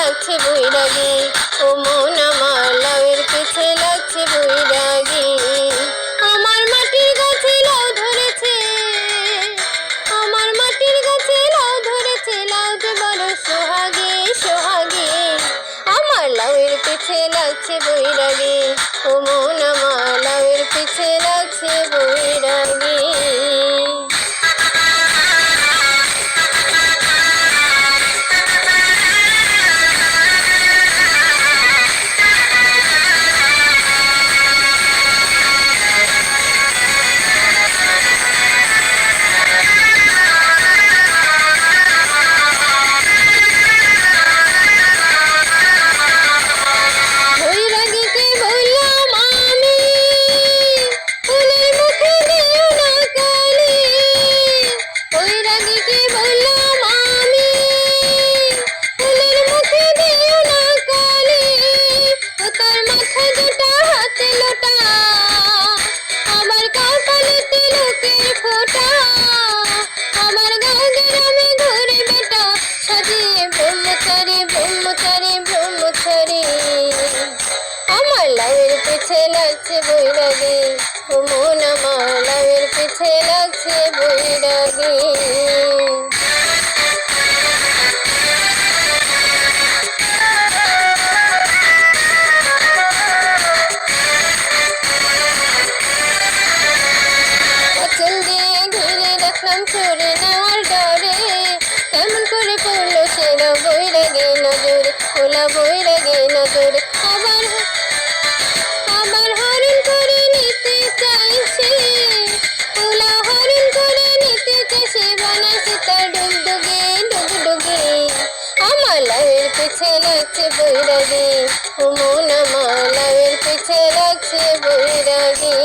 লাগছে বৈরাগী ও মন আমার লাউয়ের পিছে লাগছে বৈরাগী আমার মাটির গাছে লাউ ধরেছে, আমার মাটির গাছে লাউ ধরেছে, লাউ যে বড় সোহাগে সোহাগে। আমার লাউয়ের পিছে লাগছে বৈরাগী ও মন আমার লাউয়ের পিছে লাগছে বৈরাগী পিছে লাগছে বৈরাগী ও মন আমার লাউয়ের পিছে লাগছে বৈরাগী দেখলাম চোরে নেওয়ার ডরে, কেমন করে পড়ল সেরা বৈরাগে নজরে খোলা বৈরাগে নজরে আবার আবার আমার লাউয়ের পিছে লাগছে বৈরাগী। ও মন আমার লাউয়ের পিছে লাগছে বৈরাগী।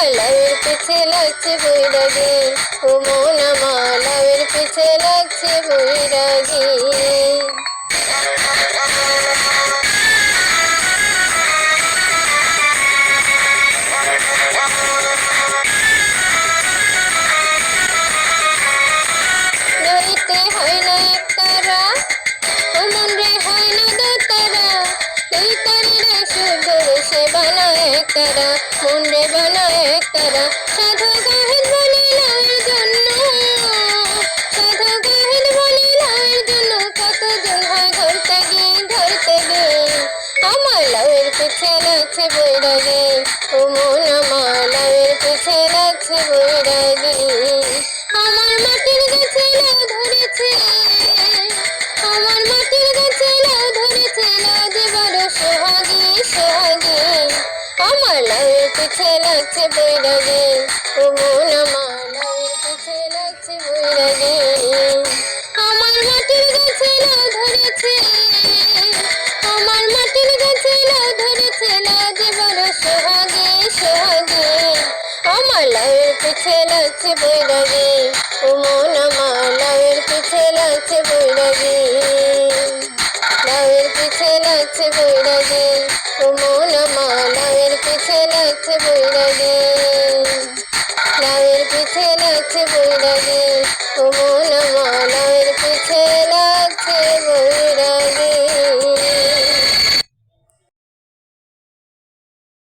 আমার পিছে লাগছে বৈরাগী। ও মন আমার লাউয়ের পিছে লাগছে বৈরাগী। একতারা, মন রে বানায় একতারা। সাধু গাহিদ বলে লাল জন্য। সাধু গাহিদ বলে লাল জন্য কত কতজন হয় ধরতে গে ধরতে গে। আমার লাউয়ের পিছে লাগছে বৈরাগে। ও মন আমার লাউয়ের পিছে লাগছে বৈরাগী। পিছে লাগছে বৈরাগী ও মন আমার লাউয়ের পিছে লাগছে বৈরাগী আমার মাটির গাছে লাউ ধরেছে, আমার মাটির গাছে লাউ ধরেছে লাউ যে বড় সোহাগী সোহাগী। আমার লাউয়ের পিছে লাগছে বৈরাগী ও মন আমার লাউয়ের পিছে লাগছে বৈরাগী লাউয়ের পিছে লাগছে বৈরাগী ও মন লাগছে বৈরাগী লাগছে বৈরাগী